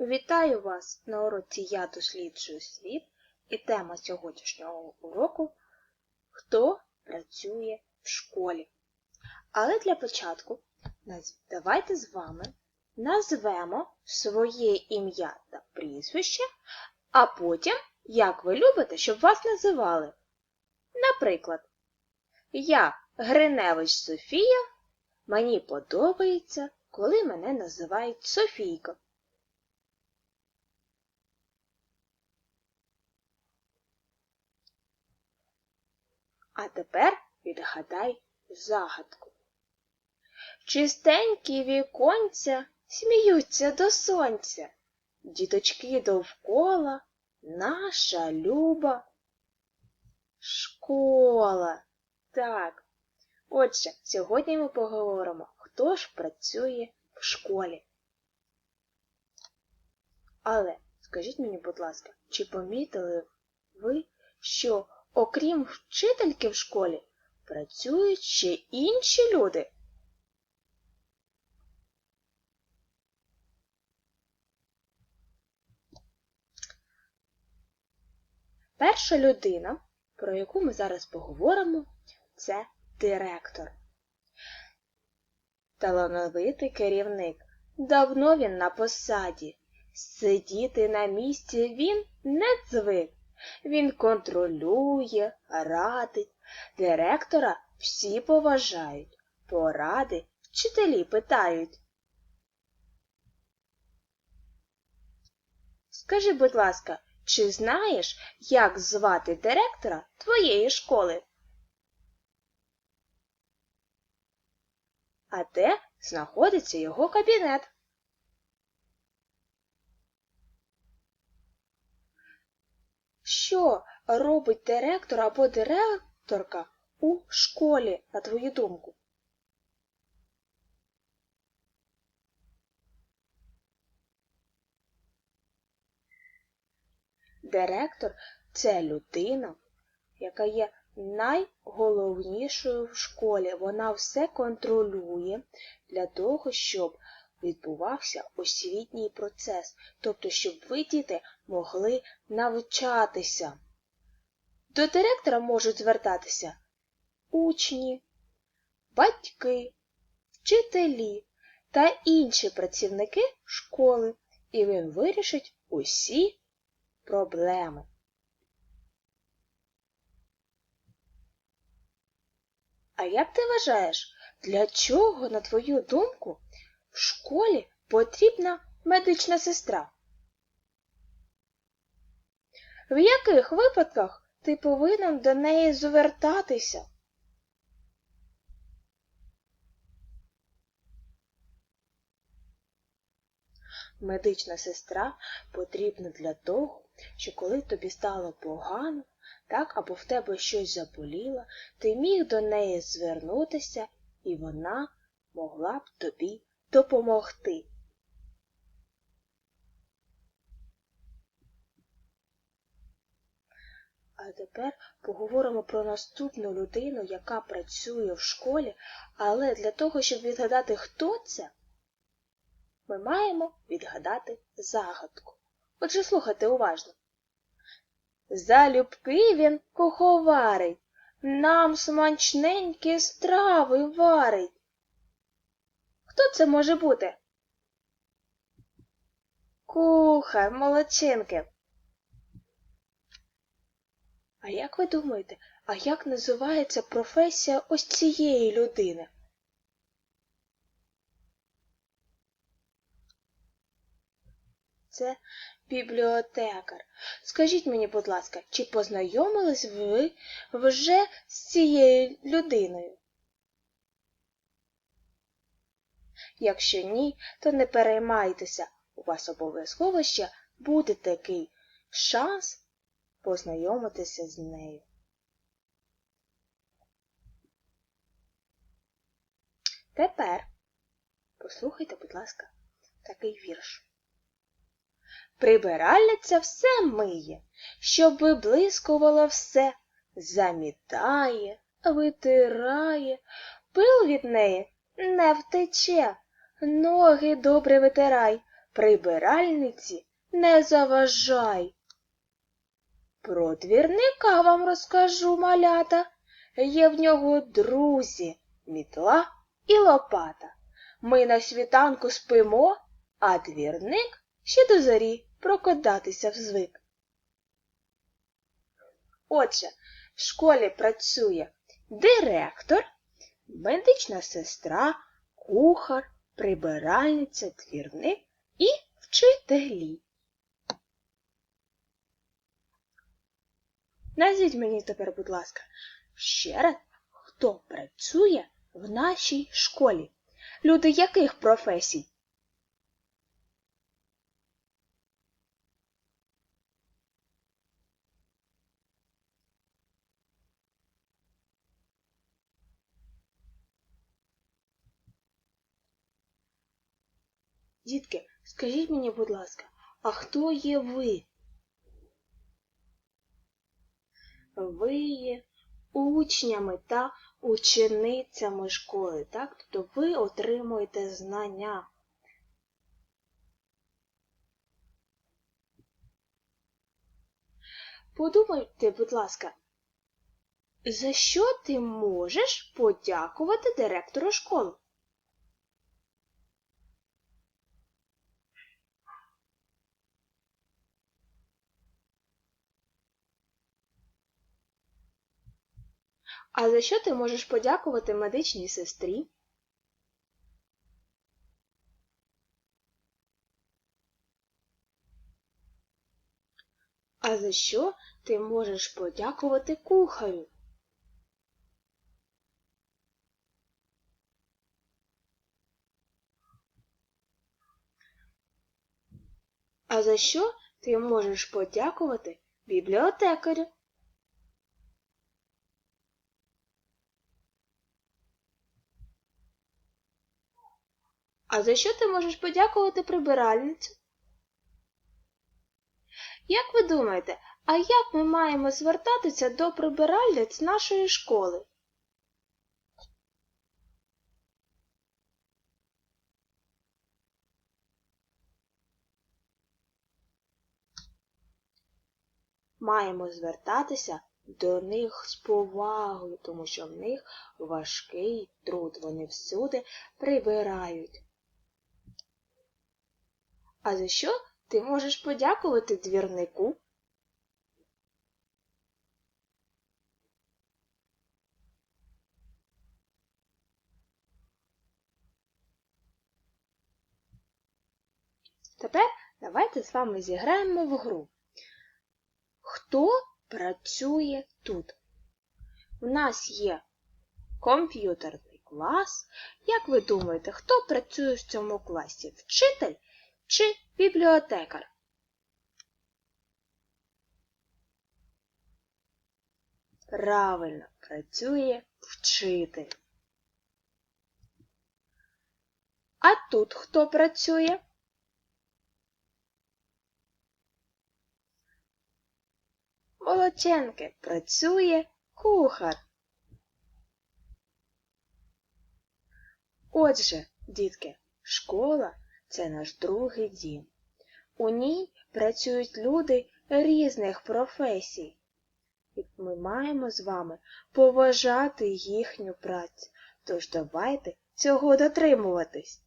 Вітаю вас на уроці Я досліджую світ і тема сьогоднішнього уроку Хто працює в школі. Але для початку давайте з вами назвемо своє ім'я та прізвище, а потім, як ви любите, щоб вас називали. Наприклад, я Гриневич Софія, мені подобається, коли мене називають Софійка. А тепер відгадай загадку. Чистенькі віконця сміються до сонця. Діточки довкола наша люба школа. Так. Отже, сьогодні ми поговоримо, хто ж працює в школі. Але скажіть мені, будь ласка, чи помітили ви, що окрім вчительки в школі працюють ще інші люди? Перша людина, про яку ми зараз поговоримо, це директор. Талановитий керівник. Давно він на посаді. Сидіти на місці він не звик. Він контролює, радить. Директора всі поважають. Поради вчителі питають. Скажи, будь ласка, чи знаєш, як звати директора твоєї школи? А де знаходиться його кабінет? Що робить директор або директорка у школі, на твою думку? Директор це людина, яка є найголовнішою в школі. Вона все контролює для того, щоб відбувався освітній процес, тобто, щоб ви, діти, могли навчатися. До директора можуть звертатися учні, батьки, вчителі та інші працівники школи, і він вирішить усі проблеми. А як ти вважаєш, для чого, на твою думку, в школі потрібна медична сестра? В яких випадках ти повинен до неї звертатися? Медична сестра потрібна для того, що коли тобі стало погано, так або в тебе щось заболіло, ти міг до неї звернутися, і вона могла б тобі допомогти. А тепер поговоримо про наступну людину, яка працює в школі, але для того, щоб відгадати, хто це, ми маємо відгадати загадку. Отже, слухайте уважно. Залюбки він куховарить, нам смачненькі страви варить. Хто це може бути? Кухар, молодчинки. А як ви думаєте, а як називається професія ось цієї людини? Це бібліотекар. Скажіть мені, будь ласка, чи познайомились ви вже з цією людиною? Якщо ні, то не переймайтеся, у вас обов'язково ще буде такий шанс познайомитися з нею. Тепер послухайте, будь ласка, такий вірш. Прибиральниця все миє, щоб виблискувало все, замітає, витирає, пил від неї не втече, ноги добре витирай, прибиральниці не заважай. Про двірника вам розкажу, малята. Є в нього друзі, мітла і лопата. Ми на світанку спимо, а двірник ще до зарі прокидатися взвик. Отже, в школі працює директор, медична сестра, кухар, прибиральниця, двірник і вчителі. Назвіть мені тепер, будь ласка, ще раз, хто працює в нашій школі? Люди яких професій? Дітки, скажіть мені, будь ласка, а хто є ви? Ви є учнями та ученицями школи, так? Тобто ви отримуєте знання. Подумайте, будь ласка, за що ти можеш подякувати директору школи? А за що ти можеш подякувати медичній сестрі? А за що ти можеш подякувати кухарю? А за що ти можеш подякувати бібліотекарю? А за що ти можеш подякувати прибиральницю? Як ви думаєте, а як ми маємо звертатися до прибиральниць нашої школи? Маємо звертатися до них з повагою, тому що в них важкий труд, вони всюди прибирають. А за що ти можеш подякувати двірнику? Тепер давайте з вами зіграємо в гру. Хто працює тут? У нас є комп'ютерний клас. Як ви думаєте, хто працює в цьому класі? Вчитель чи бібліотекар? Правильно працює вчитель. А тут хто працює? Молодченки працює кухар. Отже, дітки, школа це наш другий дім. У ній працюють люди різних професій. І ми маємо з вами поважати їхню працю. Тож давайте цього дотримуватись.